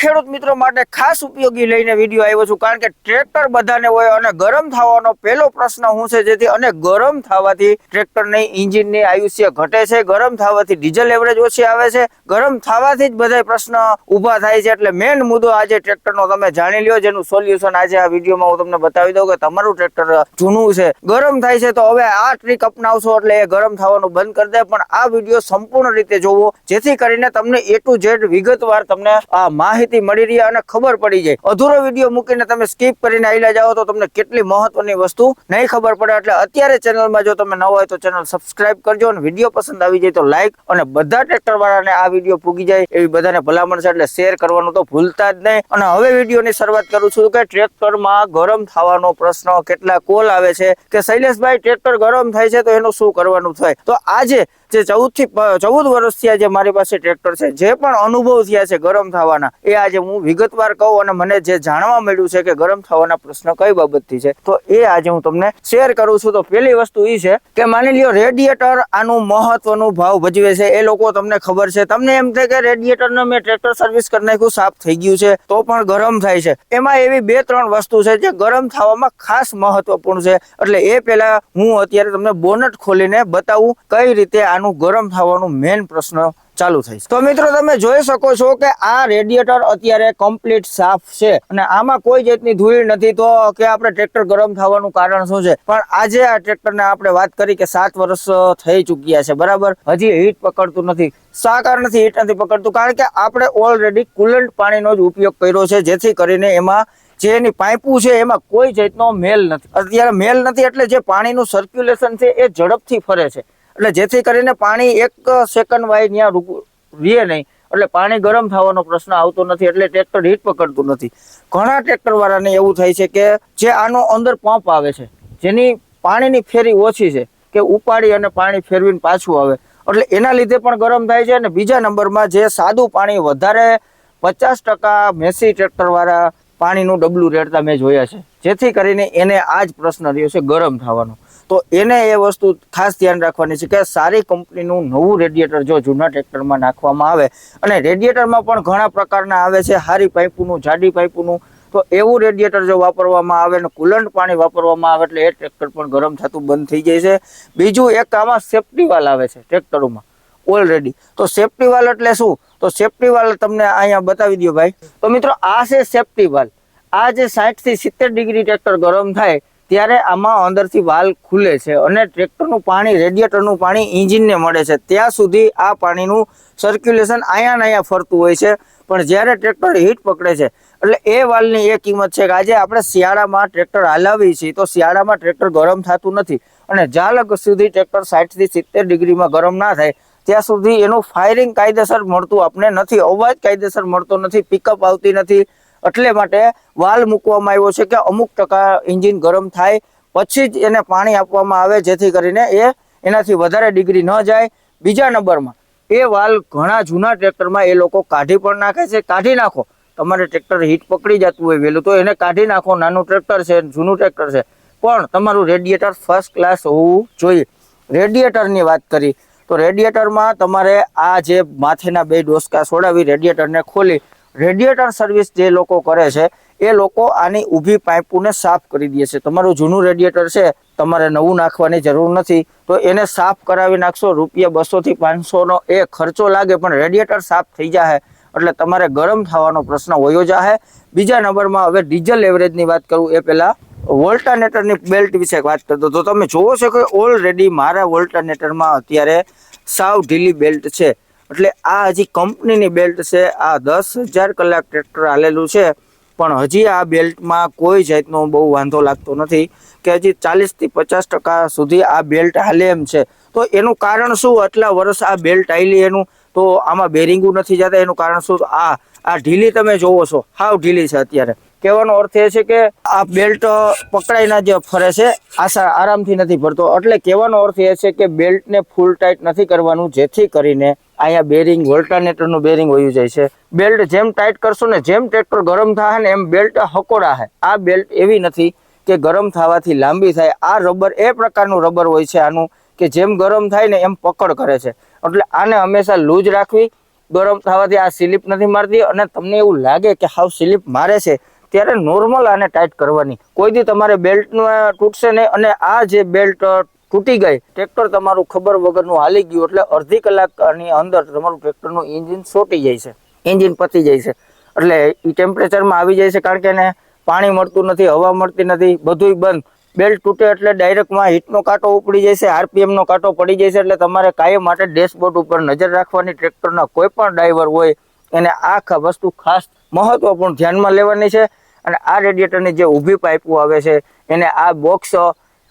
ખેડૂત મિત્રો માટે ખાસ ઉપયોગી લઈને વીડિયો આવ્યો છું. કારણ કે ટ્રેક્ટર બધાને હોય અને ગરમ થવાનો પહેલો પ્રશ્ન શું છે? જેથી અને ગરમ થવાથી ટ્રેક્ટરની ઇન્જિનની આયુષ્ય ઘટે છે, ગરમ થવાથી ડીઝલ એવરેજ ઓછી આવે છે. ગરમ થવાથી જ બધા પ્રશ્ન ઊભા થાય છે. એટલે મેઇન મુદ્દો આજે ટ્રેક્ટરનો તમે જાણી લ્યો. જેનું સોલ્યુશન આજે આ વિડીયોમાં હું તમને બતાવી દઉં કે તમારું ટ્રેક્ટર જૂનું છે. ગરમ થાય છે તો હવે આ ટ્રીક અપનાવશો એટલે એ ગરમ થવાનું બંધ કરી દે. પણ આ વીડિયો સંપૂર્ણ રીતે જોવો. જેથી કરીને તમને એ ટુ ઝેડ વિગતવાર તમને આ માહિતી મળી રહી અને ખબર પડી જાય. અધૂરો વીડિયો મૂકીને તમે સ્કીપ કરીને આવીલા જાઓ તો તમને કેટલી મહત્વની વસ્તુ નહીં ખબર પડે. એટલે અત્યારે ચેનલમાં જો તમે ન હોય તો ચેનલ સબસ્ક્રાઇબ કરજો અને વીડિયો પસંદ આવી જાય તો લાઈક અને બધા ટ્રેક્ટર વાળાને આ વીડિયો પૂગી જાય. એવી બધાને ભલામણ છે એટલે શેર કરવાનું તો ભૂલતા જ નહીં. અને હવે વિડીયોની શરૂઆત કરું છું કે ટ્રેક્ટરમાં ગરમ થવાનો પ્રશ્ન કેટલા કોલ આવે છે? કે શૈલેષભાઈ ટ્રેક્ટર ગરમ થાય છે તો એનું શું કરવાનું થાય? તો આજે જે ચૌદ વર્ષ વર્ષથી આજે મારી પાસે ટ્રેક્ટર છે. જે પણ અનુભવ થયા છે ગરમ થવાના, એ આજે હું વિગતવાર કહું અને મને જે જાણવા મળ્યું છે કે ગરમ થવાના પ્રશ્ન કઈ બાબતથી છે, તો એ આજે હું તમને શેર કરું છું. તો પહેલી વસ્તુ એ છે કે માની લ્યો રેડિયેટર આનું મહત્વનું ભાવ ભજવે છે. એ લોકો તમને ખબર છે. તમને એમ થાય કે રેડિયેટરને મેં ટ્રેક્ટર સર્વિસ કરી નાખ્યું, સાફ થઈ ગયું છે, તો પણ ગરમ થાય છે. એમાં એવી બે ત્રણ વસ્તુ છે જે ગરમ થવામાં ખાસ મહત્વપૂર્ણ છે. એટલે એ પહેલા હું અત્યારે તમને બોનટ ખોલીને બતાવું કઈ રીતે આનું ગરમ થવાનું મેઇન પ્રશ્ન ચાલુ થઈ તો મિત્રો તમે જોઈ શકો છો કે આ રેડિયેટર અત્યારે કમ્પ્લીટ સાફ છે અને આમાં કોઈ જાતની ધૂળ નથી તો કે આપણે ટ્રેક્ટર ગરમ થવાનું કારણ શું છે? પણ આજે આ ટ્રેક્ટરને આપણે વાત કરી કે સાત વર્ષ થઈ ચૂક્યા છે, બરાબર? હજી હીટ પકડતું નથી. શા કારણથી હીટ નથી પકડતું? કારણ કે આપણે ઓલરેડી કુલન્ટ પાણીનો જ ઉપયોગ કર્યો છે, જેથી કરીને એમાં જે એની પાઇપું છે એમાં કોઈ જાતનો મેલ નથી. અત્યારે મેલ નથી એટલે જે પાણીનું સર્ક્યુલેશન છે એ ઝડપથી ફરે છે. એટલે જેથી કરીને પાણી એક સેકન્ડ વાય ત્યાં રહે નહીં. એટલે પાણી ગરમ થવાનો પ્રશ્ન આવતો નથી, એટલે ટ્રેક્ટર હીટ પકડતું નથી. ઘણા ટ્રેક્ટરવાળાને એવું થાય છે કે જે આનો અંદર પંપ આવે છે, જેની પાણીની ફેરી ઓછી છે, કે ઉપાડી અને પાણી ફેરવીને પાછું આવે. એટલે એના લીધે પણ ગરમ થાય છે અને બીજા નંબરમાં જે સાદું પાણી વધારે પચાસ ટકા મેસી ટ્રેક્ટરવાળા પાણીનું ડબલું રેડતા મેં જોયા છે. જેથી કરીને એને આ જ પ્રશ્ન રહ્યો છે ગરમ થવાનો. તો એને એ વસ્તુ ખાસ ધ્યાન રાખવાની છે કે સારી કંપનીનું નવું રેડિયેટર જો જૂના ટ્રેક્ટરમાં નાખવામાં આવે અને રેડિયેટરમાં પણ ઘણા પ્રકારના આવે છે, હારી પાઇપનું, જાડી પાઇપનું, તો એવું રેડિયેટર જો વાપરવામાં આવે ને કુલન્ટ પાણી વાપરવામાં આવે એટલે એ ટ્રેક્ટર પણ ગરમ થતું બંધ થઈ જાય છે. બીજું એક આમાં સેફ્ટી વાલ આવે છે ટ્રેક્ટરોમાં, ઓલરેડી. તો સેફ્ટી વાલ એટલે શું? તો સેફ્ટી વાલ તમને અહીંયા બતાવી દો ભાઈ. તો મિત્રો આ છે સેફ્ટી વાલ. આ જે સાઠથી સિત્તેર ડિગ્રી ટ્રેક્ટર ગરમ થાય ત્યારે આમાં અંદરથી વાલ ખુલે છે અને ટ્રેક્ટરનું પાણી રેડિયેટરનું પાણી ઇન્જિનને મળે છે. ત્યાં સુધી આ પાણીનું સર્ક્યુલેશન અહીંયા અહીંયા ફરતું હોય છે, પણ જ્યારે ટ્રેક્ટર હીટ પકડે છે, એટલે એ વાલની એ કિંમત છે કે આજે આપણે શિયાળામાં ટ્રેક્ટર હલાવીએ છીએ તો શિયાળામાં ટ્રેક્ટર ગરમ થતું નથી અને જ્યાં સુધી ટ્રેક્ટર સાઠથી સિત્તેર ડિગ્રીમાં ગરમ ના થાય, ત્યાં સુધી એનું ફાયરિંગ કાયદેસર મળતું આપણે નથી, અવાજ કાયદેસર મળતો નથી પિકઅપ આવતી નથી એટલે માટે વાલ મૂકવામાં આવ્યો છે કે અમુક ટકા એન્જિન ગરમ થાય, પછી જ એને પાણી આપવામાં આવે, જેથી કરીને એ એનાથી વધારે ડિગ્રી ન જાય. બીજા નંબરમાં, એ વાલ ઘણા જૂના ટ્રેક્ટરમાં એ લોકો કાઢી પણ નાખે છે. કાઢી નાખો. તમારે ટ્રેક્ટર હીટ પકડી જતું હોય વહેલું, તો એને કાઢી નાખો. નાનું ટ્રેક્ટર છે, જૂનું ટ્રેક્ટર છે. પણ તમારું રેડિયેટર ફર્સ્ટ ક્લાસ હોવું જોઈએ. રેડિયેટરની વાત કરી, તો રેડિયેટરમાં તમારે આ જે માથેના બે ડોસકા છોડાવી રેડિયેટરને ખોલી રેડિયેટર સર્વિસ જે લોકો કરે છે, એ લોકો આની ઊભી પાઇપોને સાફ કરી દે છે. તમારું જૂનું રેડિયેટર છે, તમારે નવું નાખવાની જરૂર નથી. તો એને સાફ કરાવી નાખશો, રૂપિયા બસોથી પાંચસોનો એ ખર્ચો લાગે, પણ રેડિયેટર સાફ થઈ જાય એટલે તમારે ગરમ થવાનો પ્રશ્ન હોયો જાહે. બીજા નંબરમાં હવે ડીઝલ એવરેજની વાત કરું, એ પહેલાં વોલ્ટાનેટરની બેલ્ટ વિશે વાત કરતો તો તમે જોવો છો કે ઓલરેડી મારા વોલ્ટાનેટરમાં અત્યારે સાવ ઢીલી બેલ્ટ છે. એટલે આ હજી કંપનીની બેલ્ટ છે, આ દસ હજાર કલાક ટ્રેક્ટર હાલેલું છે, પણ હજી આ બેલ્ટમાં કોઈ જાતનો બહુ વાંધો લાગતો નથી કે હજી ચાલીસથી પચાસ ટકા સુધી આ બેલ્ટ હાલે એમ છે. તો એનું કારણ શું? આટલા વર્ષ આ બેલ્ટ આવેલી એનું? તો આમાં બેરિંગું નથી જતા. એનું કારણ શું? આ આ ઢીલી તમે જોવો છો. હાવ ઢીલી છે અત્યારે. કહેવાનો અર્થ એ છે કે આ બેલ્ટ પકડાઈને જે ફરે છે, આશા આરામથી નથી ફરતો. એટલે કહેવાનો અર્થ એ છે કે બેલ્ટને ફૂલ ટાઈટ નથી કરવાનું, જેથી કરીને અહીંયા બેરિંગ વોલ્ટાનેટરનું બેરિંગ વયું જાય છે. બેલ્ટ જેમ ટાઈટ કરશો ને જેમ ટ્રેક્ટર ગરમ થાય ને એમ બેલ્ટ હકોડા છે આ બેલ્ટ એવી નથી કે ગરમ થવાથી લાંબી થાય. આ રબર એ પ્રકારનું રબર હોય છે આનું કે જેમ ગરમ થાય ને એમ પકડ કરે છે. એટલે આને હંમેશા લૂઝ રાખવી. ગરમ થવાથી આ સ્લીપ નથી મારતી અને તમને એવું લાગે કે હાવ સ્લીપ મારે છે ત્યારે નોર્મલ આને ટાઈટ કરવાની. કોઈ દી તમારે બેલ્ટ તૂટશે નહીં અને આ જે બેલ્ટ તૂટી ગઈ ટ્રેક્ટર તમારું ખબર વગરનું હાલી ગયું એટલે અડધી કલાકની અંદર તમારું ટ્રેક્ટરનું એન્જિન સોટી જાય છે. એન્જિન પતી જાય છે. એટલે એ ટેમ્પરેચરમાં આવી જાય છે કારણ કે એને પાણી મળતું નથી, હવા મળતી નથી, બધુંય બંધ. બેલ્ટ તૂટે એટલે ડાયરેક્ટમાં હીટનો કાંટો ઉપડી જાય છે આરપીએમનો કાંટો પડી જાય છે એટલે તમારે કાયમ માટે ડેશબોર્ડ ઉપર નજર રાખવાની ટ્રેક્ટરના કોઈ પણ ડ્રાઈવર હોય, એને આ વસ્તુ ખાસ મહત્વપૂર્ણ ધ્યાનમાં લેવાની છે. અને આ રેડિએટરની જે ઊભી પાઇપો આવે છે, એને આ બોક્સ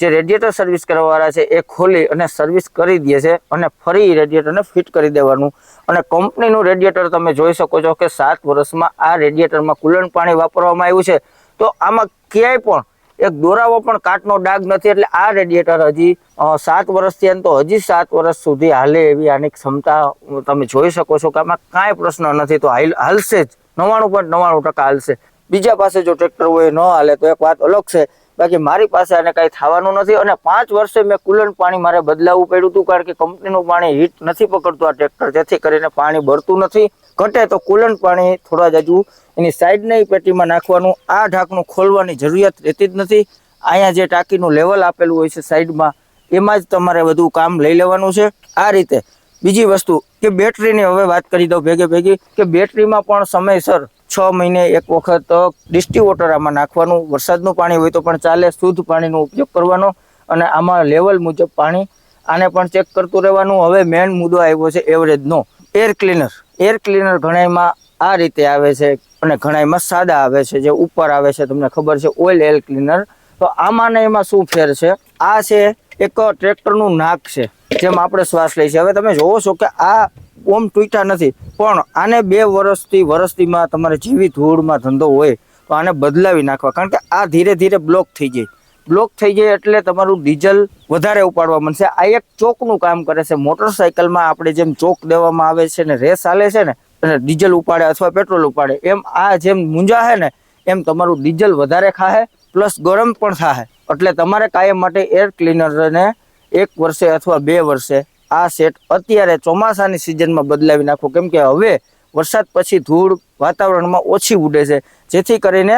જે રેડિએટર સર્વિસ કરવાવાળા છે, એ ખોલી અને સર્વિસ કરી દે છે અને ફરી રેડિએટરને ફિટ કરી દેવાનું. અને કંપનીનું રેડિએટર તમે જોઈ શકો છો કે સાત વર્ષમાં આ રેડિએટરમાં કુલન પાણી વાપરવામાં આવ્યું છે. તો આમાં ક્યાંય પણ એક દોરાવો પણ કાટનો ડાઘ નથી, એટલે આ રેડિએટર હજી સાત વર્ષથી એમ તો હજી સાત વર્ષ સુધી હાલે એવી આની ક્ષમતા તમે જોઈ શકો છો કે આમાં કાંઈ પ્રશ્ન નથી, તો હાલ- હાલશે જ. નવ્વાણું પોઈન્ટ નવ્વાણું ટકા હાલશે. બીજા પાસે જો ટ્રેક્ટર હોય ન હાલે તો એક વાત અલગ છે. બાકી મારી પાસે આને કાંઈ થવાનું નથી અને પાંચ વર્ષે મેં કુલન્ટ પાણી મારે બદલાવવું પડ્યું હતું કારણ કે કંપનીનું પાણી હીટ નથી પકડતું આ ટ્રેક્ટર જેથી કરીને પાણી ભરતું નથી. ઘટે તો કુલન્ટ પાણી થોડા જ હજુ એની સાઈડની પેટીમાં નાખવાનું, આ ઢાંકણું ખોલવાની જરૂરિયાત રહેતી જ નથી. અહીંયા જે ટાંકીનું લેવલ આપેલું હોય છે સાઈડમાં એમાં જ તમારે બધું કામ લઈ લેવાનું છે. આ રીતે બીજી વસ્તુ કે બેટરીની હવે વાત કરી દઉં ભેગે ભેગી કે બેટરીમાં પણ સમયસર છ મહિને એક વખત ડિસ્ટ્રીબ્યુટર આમાં નાખવાનું, વરસાદનું પાણી હોય તો પણ ચાલે, શુદ્ધ પાણીનો ઉપયોગ કરવાનો અને આમાં લેવલ મુજબ પાણી આને પણ ચેક કરતું રહેવાનું. હવે મેઇન મુદ્દો આવ્યો છે એવરેજનો એર ક્લીનર એર ક્લીનર ઘણાયમાં આ રીતે આવે છે અને ઘણાયમાં સાદા આવે છે, જે ઉપર આવે છે, તમને ખબર છે ઓઇલ એર ક્લીનર તો આમાં ને એમાં શું ફેર છે? આ છે એક ટ્રેક્ટરનું નાક છે, જેમ આપણે શ્વાસ લઈએ છીએ. હવે તમે જોવો છો કે આ ઓમ તૂટ્યા નથી, પણ આને બે વર્ષથી વર્ષથીમાં તમારે જેવી ધૂળમાં ધંધો હોય તો આને બદલાવી નાખવા. કારણ કે આ ધીરે ધીરે બ્લોક થઈ જાય. બ્લોક થઈ જાય એટલે તમારું ડીઝલ વધારે ઉપાડવા મળશે આ એક ચોકનું કામ કરે છે. મોટરસાયકલમાં આપણે જેમ ચોક દેવામાં આવે છે ને, રેસ હાલે છે ને, અને ડીઝલ ઉપાડે અથવા પેટ્રોલ ઉપાડે, એમ આ જેમ મૂંઝાહે ને, એમ તમારું ડીઝલ વધારે ખાહે, પ્લસ ગરમ પણ થાહે. એટલે તમારે કાયમ માટે એર ક્લીનરને એક વર્ષે અથવા બે વર્ષે આ સેટ અત્યારે ચોમાસાની સિઝનમાં બદલાવી નાખો. કેમ કે હવે વરસાદ પછી ધૂળ વાતાવરણમાં ઓછી ઉડે છે. જેથી કરીને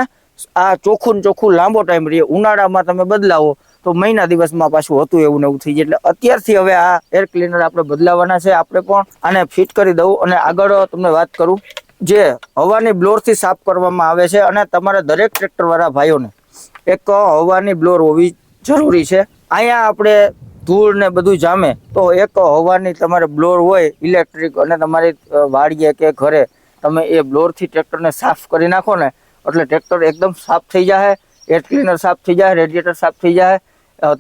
આ ચોખ્ખું ચોખ્ખું લાંબો ટાઈમ રહે ઉનાળામાં તમે બદલાવો તો મહિના દિવસમાં પાછું હતું એવું ને એવું થઈ જાય. એટલે અત્યારથી હવે આ એર ક્લીનર આપણે બદલાવાના છે. આપણે પણ આને ફિટ કરી દઉં અને આગળ તમને વાત કરું. જે હવાની બ્લોરથી સાફ કરવામાં આવે છે અને તમારા દરેક ટ્રેક્ટરવાળા ભાઈઓને એક હવાની બ્લોર હોવી જરૂરી છે. અહીંયા આપણે ધૂળ ને બધું જામે તો એક હવાની તમારે બ્લોર હોય ઇલેક્ટ્રિક અને તમારી વાડીએ કે ઘરે, તમે એ બ્લોરથી ટ્રેક્ટરને સાફ કરી નાખો ને, એટલે ટ્રેક્ટર એકદમ સાફ થઈ જાય એર ક્લીનર સાફ થઈ જાય રેડિએટર સાફ થઈ જાય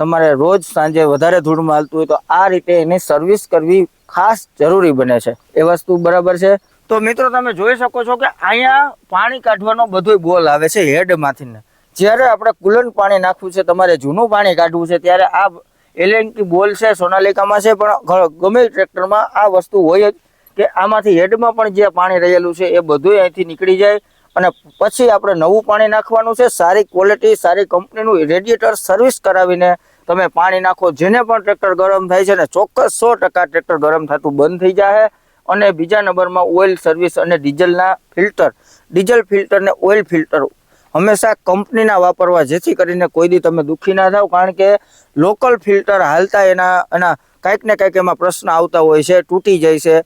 તમારે રોજ સાંજે વધારે ધૂળમાં હાલતું હોય તો આ રીતે એની સર્વિસ કરવી ખાસ જરૂરી બને છે. એ વસ્તુ બરાબર છે. તો મિત્રો તમે જોઈ શકો છો કે અહીંયા પાણી કાઢવાનો બધોય બોલ આવે છે હેડમાંથી ને. જ્યારે આપણે કુલન પાણી નાખવું છે, તમારે જૂનું પાણી કાઢવું છે, ત્યારે આ એલએનટી બોલ છે, સોનાલિકામાં છે, પણ ગમે ટ્રેક્ટરમાં આ વસ્તુ હોય જ કે આમાંથી હેડમાં પણ જે પાણી રહેલું છે, એ બધું અહીંથી નીકળી જાય અને પછી આપણે નવું પાણી નાખવાનું છે, સારી ક્વોલિટી, સારી કંપનીનું રેડિએટર સર્વિસ કરાવીને તમે પાણી નાખો, જેને પણ ટ્રેક્ટર ગરમ થાય છે ને ચોક્કસ સો ટકા ટ્રેક્ટર ગરમ થતું બંધ થઈ જાય અને બીજા નંબરમાં ઓઇલ સર્વિસ અને ડીઝલના ફિલ્ટર, ડીઝલ ફિલ્ટર ને ઓઇલ ફિલ્ટર હંમેશા કંપનીના વાપરવા, જેથી કરીને કોઈ દી તમે દુઃખી ના થાવ. કારણ કે લોકલ ફિલ્ટર હાલતા એના એના કાંઈક ને કાંઈક એમાં પ્રશ્ન આવતા હોય છે, તૂટી જાય છે,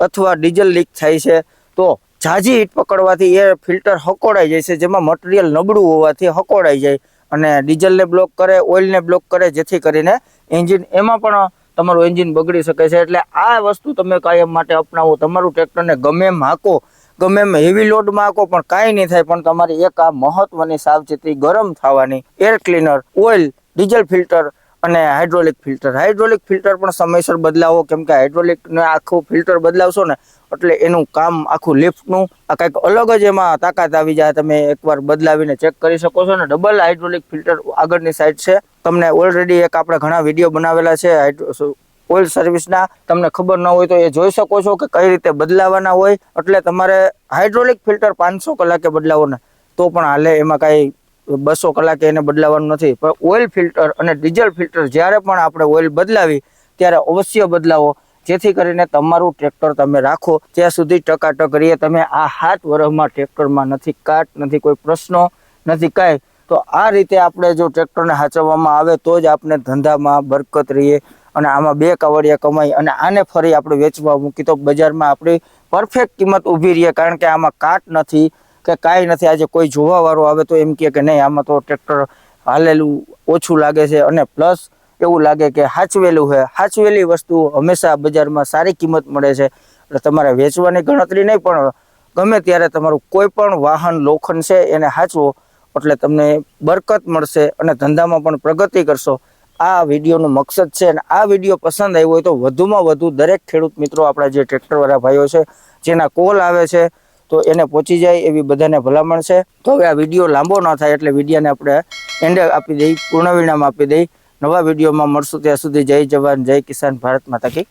અથવા ડીઝલ લીક થાય છે. તો ઝાઝી હીટ પકડવાથી એ ફિલ્ટર હકોડાઈ જાય છે, જેમાં મટીરિયલ નબળું હોવાથી હકોડાઈ જાય અને ડીઝલને બ્લોક કરે, ઓઇલને બ્લોક કરે, જેથી કરીને એન્જિન, એમાં પણ તમારું એન્જિન બગડી શકે છે. એટલે આ વસ્તુ તમે કાયમ માટે અપનાવો, તમારું ટ્રેક્ટરને ગમે એમ હાંકો. ગમે એમ હેવી લોડમાં આકો પણ કાંઈ નહીં થાય. પણ તમારી એક આ મહત્વની સાવચેતી ગરમ થવાની. Air cleaner oil diesel filter અને હાઇડ્રોલિક ફિલ્ટર હાઇડ્રોલિક ફિલ્ટર પણ સમયસર બદલાવો. કેમ કે હાઇડ્રોલિકને આખું ફિલ્ટર બદલાવશો ને, એટલે એનું કામ આખું લિફ્ટનું આ કંઈક અલગ જ એમાં તાકાત આવી જાય. તમે એકવાર બદલાવીને ચેક કરી શકો છો ને. ડબલ હાઇડ્રોલિક ફિલ્ટર આગળની સાઈડ છે. તમને ઓલરેડી એક આપણે ઘણા વીડિયો બનાવેલા છે. હાઇડ્રો ઓઇલ સર્વિસના તમને ખબર ન હોય તો એ જોઈ શકો છો કે કઈ રીતે બદલાવાના હોય. એટલે તમારે હાઇડ્રોલિક ફિલ્ટર પાંચસો કલાકે બદલાવો ને તો પણ હાલે એમાં કાંઈ બસો કલાકે એને બદલાવાનું નથી. પણ ઓઇલ ફિલ્ટર અને ડીઝલ ફિલ્ટર જ્યારે પણ આપણે ઓઇલ બદલાવી, ત્યારે અવશ્ય બદલાવો. જેથી કરીને તમારું ટ્રેક્ટર તમે રાખો. ત્યાં સુધી ટકાટક રહીએ. તમે આ હાથ વરહમાં ટ્રેક્ટરમાં નથી કાટ, નથી કોઈ પ્રશ્નો, નથી કાંઈ. તો આ રીતે આપણે જો ટ્રેક્ટરને હાચવવામાં આવે, તો જ આપણે ધંધામાં બરકત રહીએ. અને આમાં બે કાવડિયા કમાઈ અને આને ફરી આપણે વેચવા મૂકી. તો બજારમાં આપણી પરફેક્ટ કિંમત ઊભી રહીએ કારણ કે આમાં કાટ નથી કે કાંઈ નથી. આજે કોઈ જોવાવાળો આવે તો એમ કહે કે નહીં, આમાં તો ટ્રેક્ટર હાલેલું ઓછું લાગે છે. અને પ્લસ એવું લાગે કે હાચવેલું છે. હાચવેલી વસ્તુ હંમેશા બજારમાં સારી કિંમત મળે છે. એટલે તમારે વેચવાની ગણતરી નહીં, પણ ગમે ત્યારે તમારું કોઈ પણ વાહન લોખંડ છે એને હાચવો એટલે તમને બરકત મળશે અને ધંધામાં પણ પ્રગતિ કરશો. આ વિડીયોનો મકસદ છે અને આ વીડિયો પસંદ આવ્યો હોય તો વધુમાં વધુ દરેક ખેડૂત મિત્રો, આપણા જે ટ્રેક્ટરવાળા ભાઈઓ છે, જેના કોલ આવે છે, તો એને પહોંચી જાય એવી બધાને ભલામણ છે. તો હવે આ વીડિયો લાંબો ન થાય એટલે વિડીયોને આપણે એન્ડ આપી દઈ, પૂર્ણ વિરામ આપી દઈ. નવા વિડીયોમાં મળશું ત્યાં સુધી જય જવાન, જય કિસાન ભારત માતા કી.